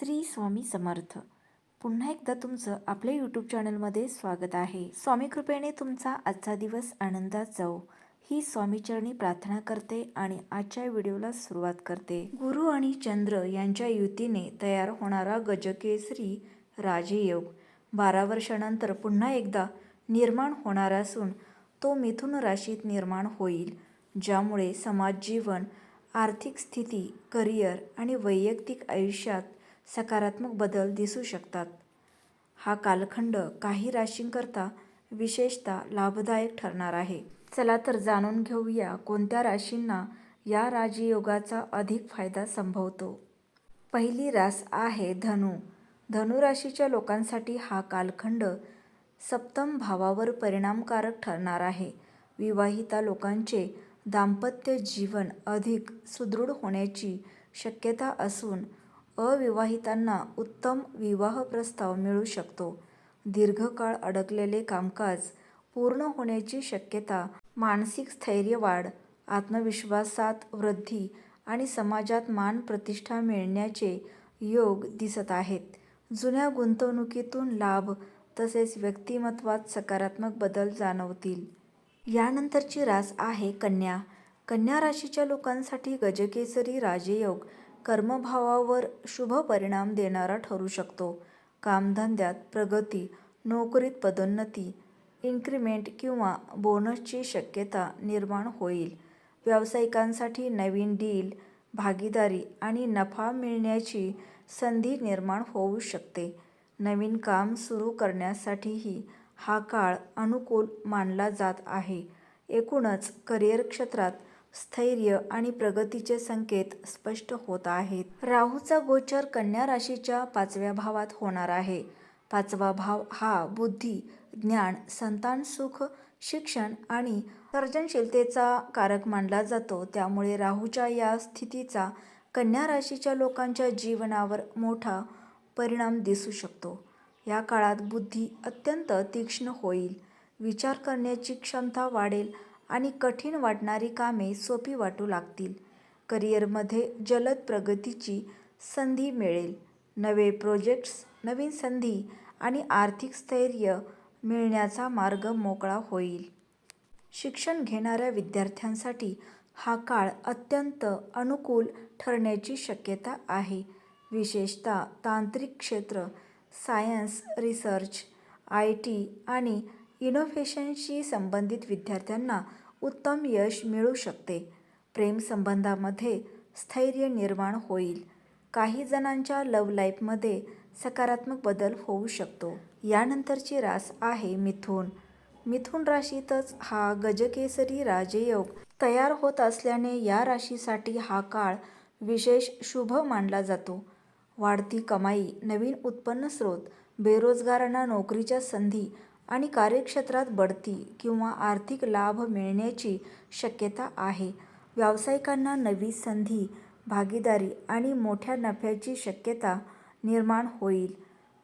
श्री स्वामी समर्थ. पुन्हा एकदा तुमचं आपल्या यूट्यूब चॅनलमध्ये स्वागत आहे. स्वामी कृपेने तुमचा आजचा दिवस आनंदात जाऊ ही स्वामीचरणी प्रार्थना करते आणि आजच्या व्हिडिओला सुरुवात करते. गुरु आणि चंद्र यांच्या युतीने तयार होणारा गजकेसरी राजयोग. बारा वर्षानंतर पुन्हा एकदा निर्माण होणार असून तो मिथुन राशीत निर्माण होईल ज्यामुळे समाज जीवन आर्थिक स्थिती करिअर आणि वैयक्तिक आयुष्यात सकारात्मक बदल दिसू शकतात. हा कालखंड काही राशींकरता विशेषतः लाभदायक ठरणार आहे. चला तर जाणून घेऊया कोणत्या राशींना या राजयोगाचा अधिक फायदा संभवतो. पहिली रास आहे धनु. धनु राशीच्या लोकांसाठी हा कालखंड सप्तम भावावर परिणामकारक ठरणार आहे. विवाहिता लोकांचे दाम्पत्य जीवन अधिक सुदृढ होण्याची शक्यता असून अविवाहितांना उत्तम विवाह प्रस्ताव मिळू शकतो. दीर्घकाळ अडकलेले कामकाज पूर्ण होण्याची शक्यता मानसिक स्थैर्यवाढ आत्मविश्वासात वृद्धी आणि समाजात मान प्रतिष्ठा मिळण्याचे योग दिसत आहेत. जुन्या गुंतवणुकीतून लाभ तसेच व्यक्तिमत्वात सकारात्मक बदल जाणवतील. यानंतरची रास आहे कन्या. कन्या राशीच्या लोकांसाठी गजकेसरी राजयोग कर्मभावावर शुभ परिणाम देणारा ठरू शकतो. कामधंद्यात प्रगती नोकरीत पदोन्नती इन्क्रिमेंट किंवा बोनसची शक्यता निर्माण होईल. व्यावसायिकांसाठी नवीन डील भागीदारी आणि नफा मिळण्याची संधी निर्माण होऊ शकते. नवीन काम सुरू करण्यासाठीही हा काळ अनुकूल मानला जात आहे. एकूणच करिअर क्षेत्रात स्थैर्य आणि प्रगतीचे संकेत स्पष्ट होत आहेत. राहूचा गोचर कन्या राशीच्या पाचव्या भावात होणार आहे. पाचवा भाव हा बुद्धी ज्ञान संतान सुख शिक्षण आणि सर्जनशीलतेचा कारक मानला जातो. त्यामुळे राहूच्या या स्थितीचा कन्या राशीच्या लोकांच्या जीवनावर मोठा परिणाम दिसू शकतो. या काळात बुद्धी अत्यंत तीक्ष्ण होईल. विचार करण्याची क्षमता वाढेल. आणि कठीण वाटणारी कामे सोपी वाटू लागतील. करिअरमध्ये जलद प्रगतीची संधी मिळेल. नवे प्रोजेक्ट्स नवीन संधी आणि आर्थिक स्थैर्य मिळण्याचा मार्ग मोकळा होईल. शिक्षण घेणाऱ्या विद्यार्थ्यांसाठी हा काळ अत्यंत अनुकूल ठरण्याची शक्यता आहे. विशेषतः तांत्रिक क्षेत्र सायन्स रिसर्च आय टी आणि इनोव्हेशनशी संबंधित विद्यार्थ्यांना उत्तम यश मिळू शकते. प्रेमसंबंधामध्ये स्थैर्य निर्माण होईल. काही जणांच्या लव्ह लाईफमध्ये सकारात्मक बदल होऊ शकतो. यानंतरची रास आहे मिथुन. मिथुन राशीतच हा गजकेसरी राजयोग तयार होत असल्याने या राशीसाठी हा काळ विशेष शुभ मानला जातो. वाढती कमाई नवीन उत्पन्न स्रोत बेरोजगारांना नोकरीच्या संधी आणि कार्यक्षेत्रात बढती किंवा आर्थिक लाभ मिळण्याची शक्यता आहे. व्यावसायिकांना नवी संधी भागीदारी आणि मोठ्या नफ्याची शक्यता निर्माण होईल.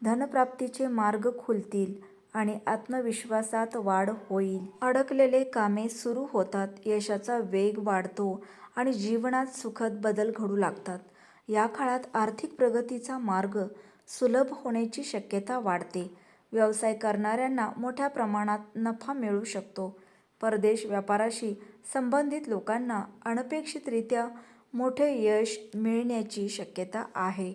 धनप्राप्तीचे मार्ग खुलतील आणि आत्मविश्वासात वाढ होईल. अडकलेले कामे सुरू होतात यशाचा वेग वाढतो आणि जीवनात सुखद बदल घडू लागतात. या काळात आर्थिक प्रगतीचा मार्ग सुलभ होण्याची शक्यता वाढते. व्यवसाय करणाऱ्यांना मोठ्या प्रमाणात नफा मिळू शकतो. परदेश व्यापाराशी संबंधित लोकांना अनपेक्षितरित्या मोठे यश मिळण्याची शक्यता आहे.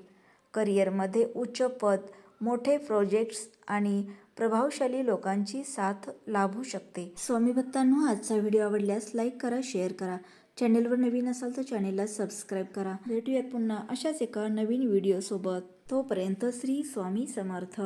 करिअरमध्ये उच्च पद मोठे प्रोजेक्ट्स आणि प्रभावशाली लोकांची साथ लाभू शकते. स्वामी भक्तांनो आजचा व्हिडिओ आवडल्यास लाईक करा शेअर करा. चॅनेलवर नवीन असाल तर चॅनेलला सबस्क्राईब करा. भेटूयात पुन्हा अशाच एका नवीन व्हिडिओसोबत. तोपर्यंत श्री स्वामी समर्थ.